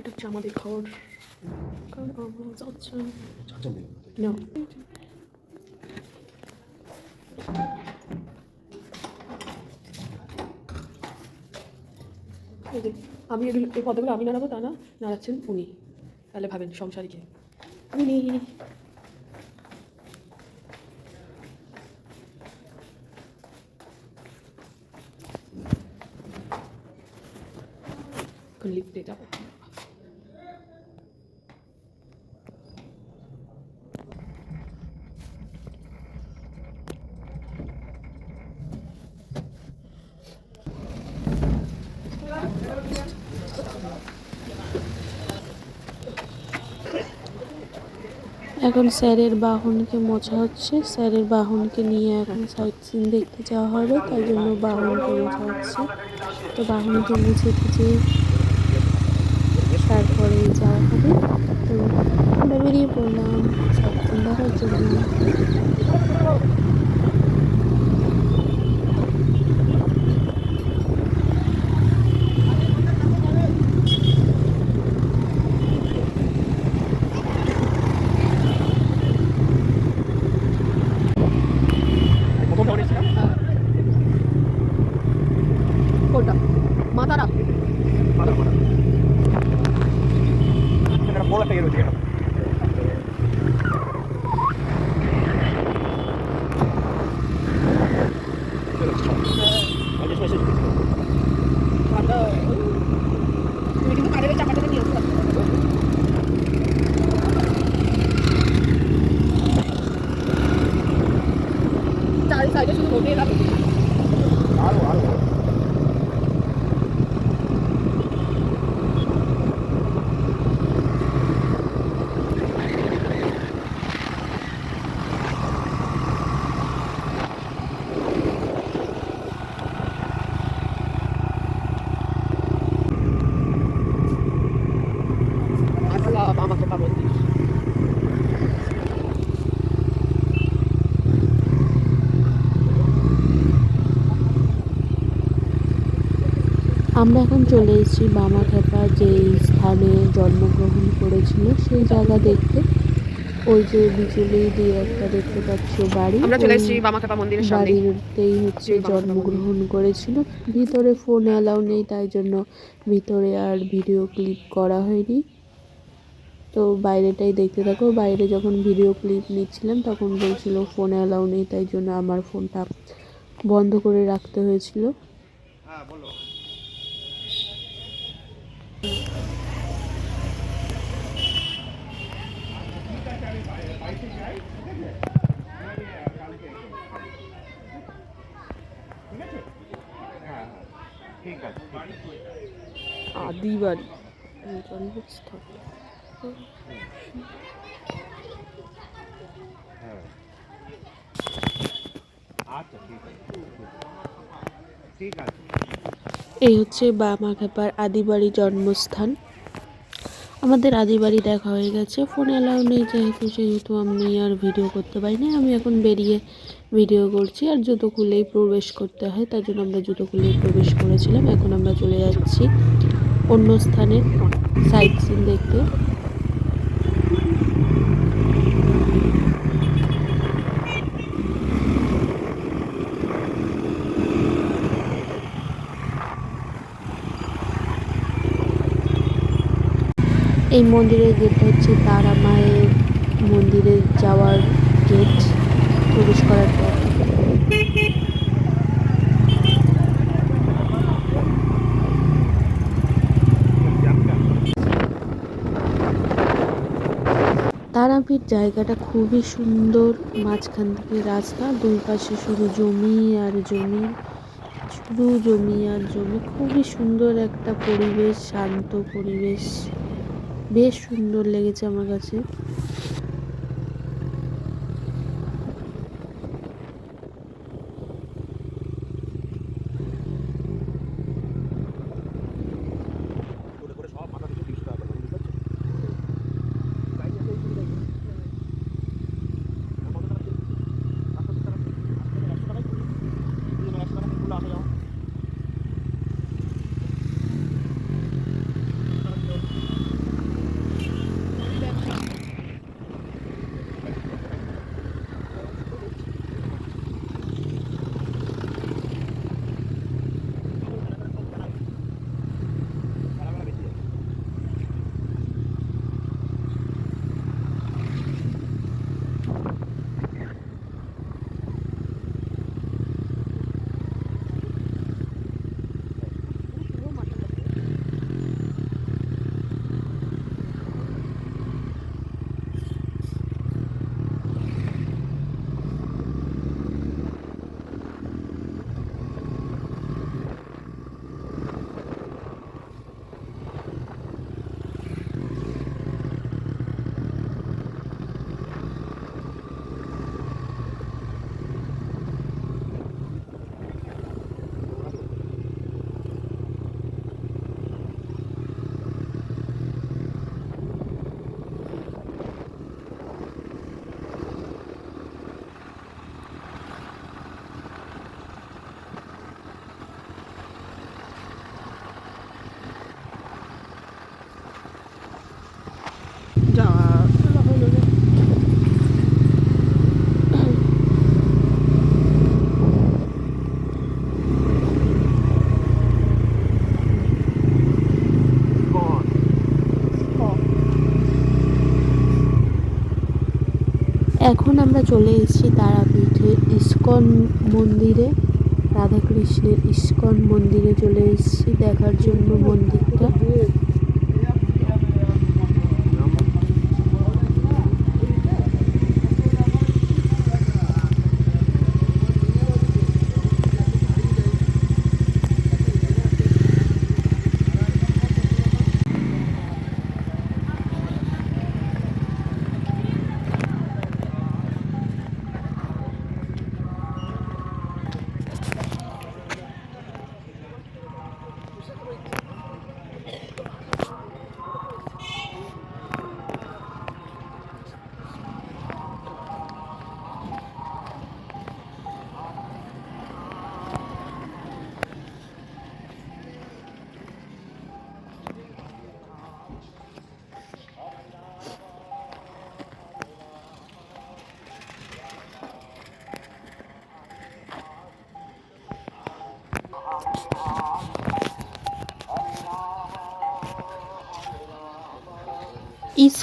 এটা হচ্ছে আমাদের ঘর। এই আমি এগুলো এই পদগুলো আমি নাড়াবো তা না নাড়াচ্ছেন উনি। তাহলে ভাবেন সংসারীকে উনি লিখতে যাব এখন স্যারের বাহনকে মোছা হচ্ছে। স্যারের বাহনকে নিয়ে এখন সাইট সিন দেখতে যাওয়া হবে। তাই জন্য বাহনকে মোছা হচ্ছে। তো বাহনকে মুছে খুঁজে তারপরে যাওয়া হবে। তো আমরা বেরিয়ে পড়লাম সাইট সিন দেখার জন্য প্রথমটা বলেছিলাম কোনটা মাতারা মাথা মাথা এটা বড় একটা ইয়ে রয়েছে এটা আমরা আমরা এখন চলে এসেছি বামা খেপা যে স্থানে জন্মগ্রহণ করেছিল সেই জায়গা দেখতে। ওই যে বিচুলি দিয়ে একটা দেখতে পাচ্ছ বাড়ি। আমরা চলে এসেছি বামাকাপা মন্দিরের সামনে। বাড়িতেই হচ্ছে জন্মগ্রহণ করেছিল। ভিতরে ফোন অ্যালাউ নেই তাই জন্য ভিতরে আর ভিডিও ক্লিপ করা হয়নি। তো বাইরেটাই দেখতে থাকো। বাইরে যখন ভিডিও ক্লিপ নিচ্ছিলাম তখন বলছিল ফোন অ্যালাউ নেই তাই জন্য আমার ফোনটা বন্ধ করে রাখতে হয়েছিল। ঠিক আছে আদি বাড়ি জন্মস্থান হ্যাঁ আচ্ছা এই হচ্ছে বামা খেপার আদিবাড়ি জন্মস্থান। আমাদের আদিবাড়ি দেখা হয়ে গেছে। ফোন অ্যালাউ নেই যেহেতু সেহেতু আমি আর ভিডিও করতে পারিনি। আমি এখন বেরিয়ে ভিডিও করছি আর জুতো খুলেই প্রবেশ করতে হয়, তার জন্য আমরা জুতো খুলেই প্রবেশ করেছিলাম। এখন আমরা চলে যাচ্ছি অন্য স্থানে সাইট সিন দেখতে। এই মন্দিরের গেট হচ্ছে তারা মায়ের মন্দিরে যাওয়ার গেট প্রবেশ করার পর। তারাপীঠ জায়গাটা খুবই সুন্দর, মাঝখান থেকে রাস্তা, দুই পাশে শুধু জমি আর জমি, শুধু জমি আর জমি। খুবই সুন্দর একটা পরিবেশ, শান্ত পরিবেশ। বেশ সুন্দর লেগেছে আমার কাছে। আমরা চলে এসেছি তারাপীঠে ইস্কন মন্দিরে। রাধাকৃষ্ণের ইস্কন মন্দিরে চলে এসেছি দেখার জন্য মন্দিরটা।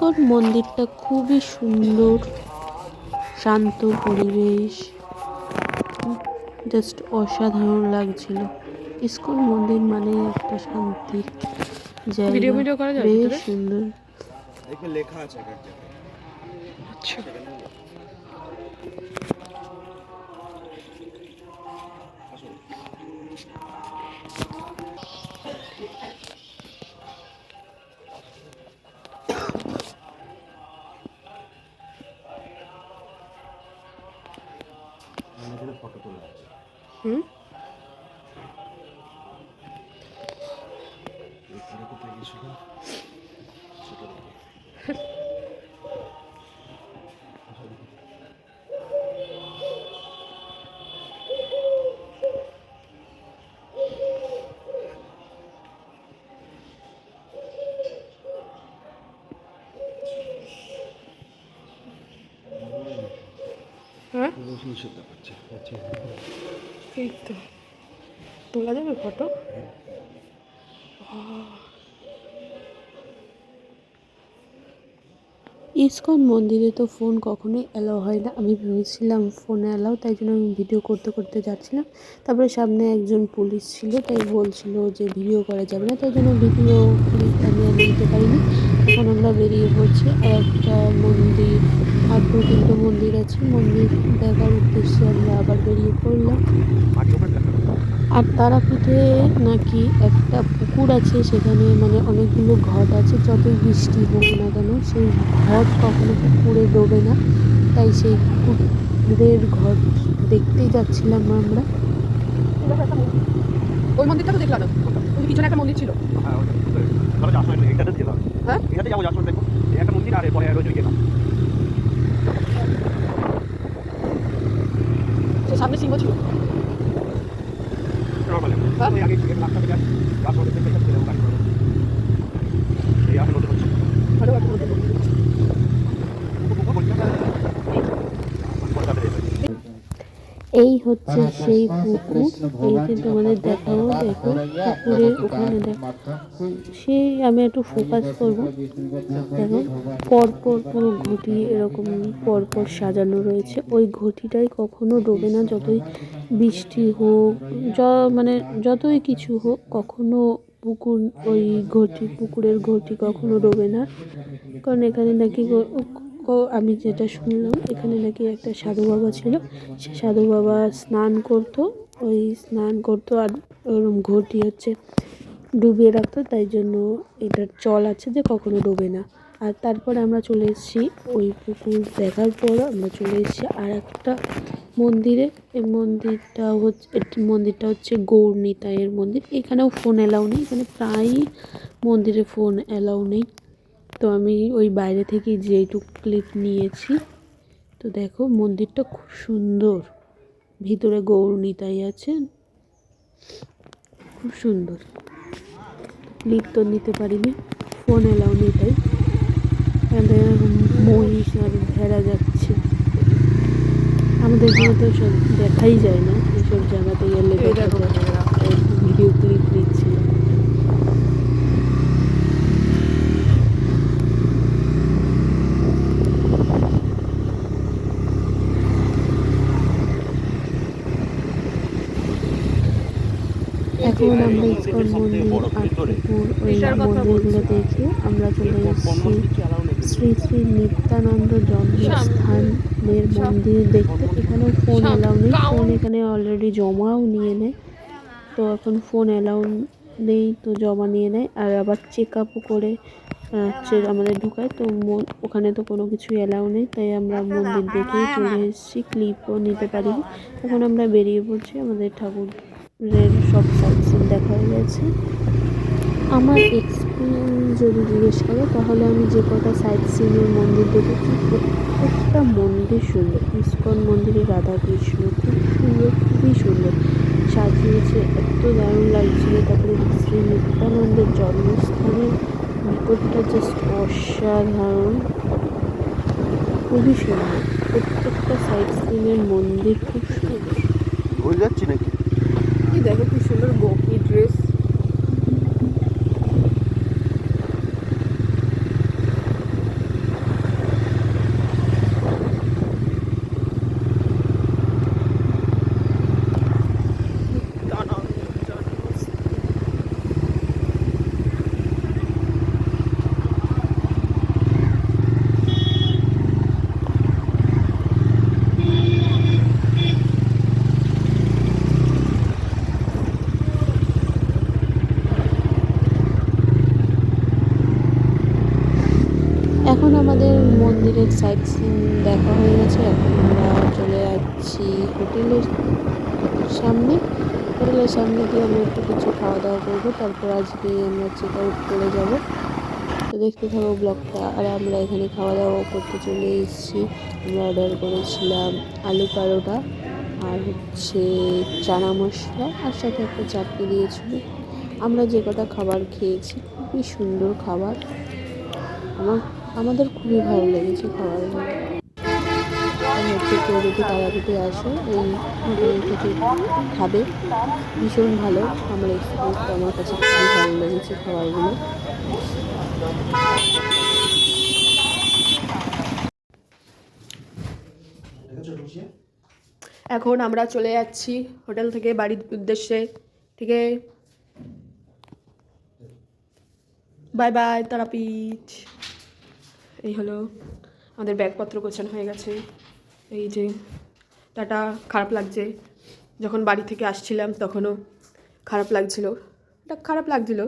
ইস্কন মন্দিরটা খুবই সুন্দর শান্ত পরিবেশ জাস্ট অসাধারণ লাগছিল। ইস্কন মন্দির মানে একটা শান্তি জায়গা। ভিডিও ভিডিও করা যায় বেশ সুন্দর। দেখে লেখা আছে আচ্ছা। নিষেধ দেখাচ্ছে আচ্ছা এই তো তোলা যাবে ফটো? ইসকন মন্দিরে তো ফোন কখনোই অ্যালাউ হয় না। আমি ভেবেছিলাম ফোনে অ্যালাউ তাই জন্য আমি ভিডিও করতে করতে যাচ্ছিলাম। তারপরে সামনে একজন পুলিশ ছিল তাই বলছিল যে ভিডিও করা যাবে না। তাই জন্য ভিডিও আমি আর নিতে পারিনি। এখন আমরা বেরিয়ে পড়ছি। আর একটা মন্দির আর দু তিনটে মন্দির আছে। মন্দির দেখার উদ্দেশ্যে আমরা আবার বেরিয়ে পড়লাম। আর তারাপীঠে নাকি একটা পুকুর আছে সেখানে মানে অনেকগুলো ঘট আছে। যতই বৃষ্টি হোক না কেন সেই ঘট কখনো পুকুরে ডোবে না। তাই সেই পুকুরের ঘট দেখতেই যাচ্ছিলাম আমরা। ওই মন্দিরটা তো দেখলাম। ওই পিছনে একটা মন্দির ছিল। হ্যাঁ ওটা ধরো যাওয়ার সময় এটাতে হ্যাঁ? যাব যাওয়ার দেখো একটা মন্দির আর এরপরে রয়েছে ওই গেলাম সে সামনে সিংহ ছিল নর্মালি হ্যাঁ? ওই আগে এই রাস্তা থেকে রাস্তা দেখতে দেখতে চলে গাড়ি করো এই আসলে নতুন হচ্ছে ভালো একটা মন্দির পুকুর বলছি না পরে যাবে এই হচ্ছে সেই পুকুর। এই যে তোমাদের দেখাবো দেখো পুকুরের ওখানে দেখো সেই আমি একটু ফোকাস করব। দেখো পরপর পুরো ঘটি এরকম পরপর সাজানো রয়েছে। ওই ঘটিটাই কখনো ডোবে না যতই বৃষ্টি হোক য মানে যতই কিছু হোক কখনো পুকুর ওই ঘটি পুকুরের ঘটি কখনো ডোবে না। কারণ এখানে নাকি ও- আমি যেটা শুনলাম, এখানে নাকি একটা সাধু বাবা ছিল। সে সাধু বাবা স্নান করতো, ওই স্নান করতো আর ওরম ঘটি হচ্ছে ডুবিয়ে রাখতো, তাই জন্য এটার চল আছে যে কখনো ডোবে না। আর তারপরে আমরা চলে এসেছি, ওই পুকুর দেখার পর আমরা চলে এসেছি আর একটা মন্দিরে। এই মন্দিরটা হচ্ছে মন্দিরটা হচ্ছে গৌরনিতাইয়ের মন্দির। এখানেও ফোন অ্যালাউ নেই, এখানে প্রায়ই মন্দিরে ফোন অ্যালাউ নেই। তো আমি ওই বাইরে থেকে যেইটুক ক্লিপ নিয়েছি তো দেখো মন্দিরটা খুব সুন্দর। ভিতরে গৌর নিতাই আছে। খুব সুন্দর। ক্লিপ তো নিতে পারিনি ফোন এলাও নেই তাই। মহিষ আর ভেড়া যাচ্ছে। আমাদের এখানে তো সব দেখাই যায় না এসব জায়গাতে গেলে। ভিডিও ক্লিপ নিচ্ছিল এখন আমরা ইস্কন মন্দির আত্মপুর ওই মন্দিরগুলো দেখে আমরা চলে এসেছি শ্রী শ্রী নিত্যানন্দ জন্মস্থানের মন্দির দেখতে। এখানেও ফোন অ্যালাউ নেই। ফোন এখানে অলরেডি জমাও নিয়ে নেয়। তো এখন ফোন অ্যালাউ নেই তো জমা নিয়ে নেয়। আর আবার চেক আপও করে হচ্ছে আমাদের ঢুকায়। তো ওখানে তো কোনো কিছু অ্যালাউ নেই। তাই আমরা মন্দির দেখেই চলে এসেছি। ক্লিপও নিতে পারি এখন আমরা বেরিয়ে পড়ছি আমাদের ঠাকুরের সব সাইড সিন দেখা হয়ে গেছে। আমার এক্সপিরিয়েন্স যদি জিজ্ঞেস করো, তাহলে আমি যে কটা সাইড সিনের মন্দির দেখেছি, প্রত্যেকটা মন্দির সুন্দর। ইস্কন মন্দিরে রাধাকৃষ্ণ, খুব সুন্দর, খুবই সুন্দর। সাজিয়েছে, এত দারুণ লাগছিল। তারপরে শ্রী নিত্যানন্দের জন্মস্থানের ভিতরটা জাস্ট অসাধারণ। খুবই সুন্দর। প্রত্যেকটা সাইড সিনের মন্দির খুব সুন্দর। ভুল যাচ্ছি নাকি? দেখো কি সুন্দর গোপি এখন আমাদের মন্দিরের সাইড সিন দেখা হয়ে গেছে। এখন আমরা চলে যাচ্ছি হোটেলের সামনে। হোটেলের সামনে গিয়ে আমরা একটু কিছু খাওয়া দাওয়া করব। তারপর আজকে আমরা চেক আউট করে যাব। তো দেখতে থাকো ব্লগটা। আর আমরা এখানে খাওয়া দাওয়া করতে চলে এসেছি। আমরা অর্ডার করেছিলাম আলু পরোটা আর হচ্ছে চানা মশলা আর সাথে একটা চাটনি দিয়েছিল। আমরা যে কটা খাবার খেয়েছি, খুবই সুন্দর খাবার। আমার আমাদের খুবই ভালো লেগেছে খাবারগুলো হচ্ছে তারাপীঠে আসে থেকে খাবে। ভীষণ ভালো, আমার এক্সপিরিয়েন্সটা আমার কাছে খুবই ভালো লেগেছে খাবারগুলো এখন আমরা চলে যাচ্ছি হোটেল থেকে বাড়ির উদ্দেশ্যে, ঠিক বাই বাই, তারাপীঠ। এই হলো আমাদের ব্যাগপত্র গোছানো হয়ে গেছে। এই যে টাটা খারাপ লাগছে। যখন বাড়ি থেকে আসছিলাম তখনও খারাপ লাগছিল। এটা খারাপ লাগছিল।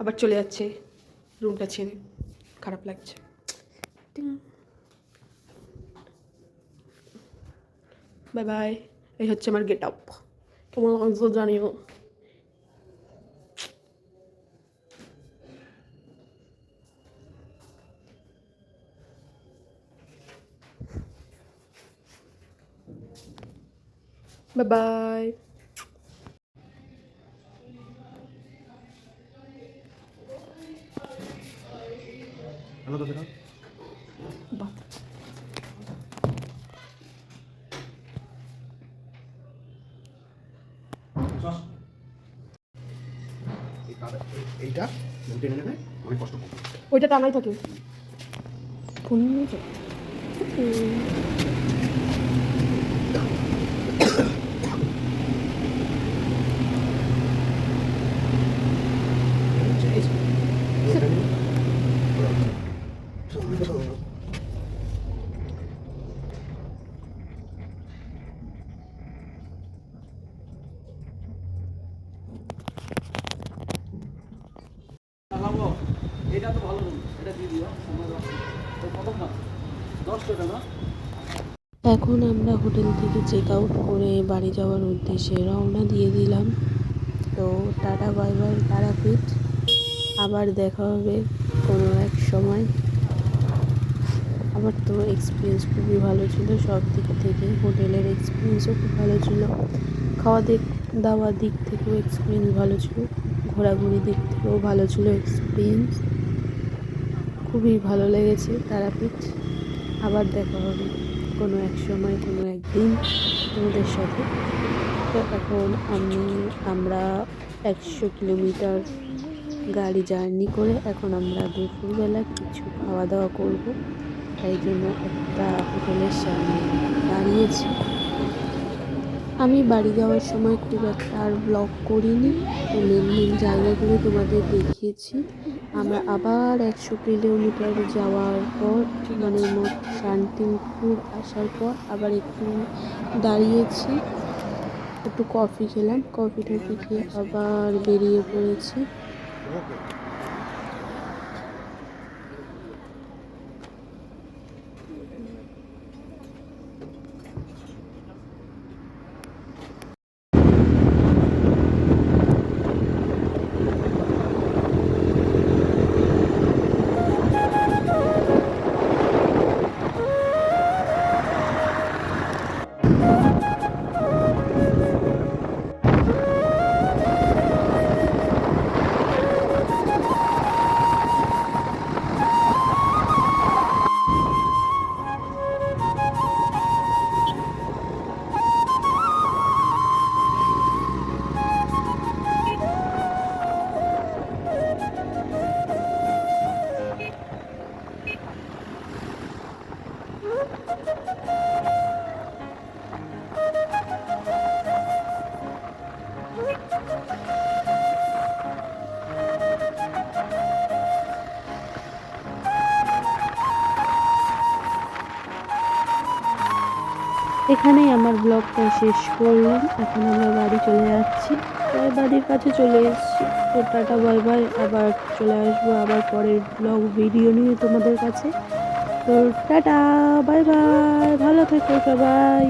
আবার চলে যাচ্ছে। রুমটা ছেড়ে খারাপ লাগছে। Bye bye. এই হচ্ছে আমার গেট আপ কেমন জানিও। বাই এই কাদা- এই- এইটা টেনে নেবে? অনেক কষ্ট করবে। ওইটা টানাই থাকে। ফোন নিয়েছে এটা তো ভালো এটা দিয়ে দিও কত না দশ টাকা না এখন আমরা হোটেল থেকে চেক আউট করে বাড়ি যাওয়ার উদ্দেশ্যে রওনা দিয়ে দিলাম। তো টাটা, বাই বাই, তারাপীঠ। আবার দেখা হবে কোনো এক সময়। আমার তো এক্সপিরিয়েন্স খুবই ভালো ছিল, সব দিক থেকে হোটেলের এক্সপিরিয়েন্সও খুব ভালো ছিল। খাওয়া দিক দাওয়ার দিক থেকেও এক্সপিরিয়েন্স ভালো ছিল ঘোরাঘুরি দিক থেকেও ভালো ছিল এক্সপিরিয়েন্স খুবই ভালো লেগেছে তারাপীঠ। আবার দেখা হবে কোনো এক সময়, কোনো একদিন তোমাদের সাথে। তো এখন আমি, আমরা একশো কিলোমিটার গাড়ি জার্নি করে এখন আমরা দুপুরবেলা কিছু খাওয়া দাওয়া করব। তাই জন্য একটা হোটেলের সামনে দাঁড়িয়েছি। আমি বাড়ি যাওয়ার সময় খুব একটা আর ব্লগ করিনি। মেন মেন জায়গাগুলো তোমাদের দেখিয়েছি। আমরা আবার একশো কিলোমিটার যাওয়ার পর মানে শান্তিপুর আসার পর আবার একটু দাঁড়িয়েছি। একটু কফি খেলাম কফি টফি খেয়ে আবার বেরিয়ে পড়েছি। এখানেই আমার ব্লগটা শেষ করলাম। এখন আমরা বাড়ি চলে যাচ্ছি। তাই বাড়ির কাছে চলে এসেছি। তো টাটা, বাই বাই। আবার চলে আসব আবার পরের ব্লগ ভিডিও নিয়ে তোমাদের কাছে। তো টাটা, বাই বাই। ভালো থেকো সবাই।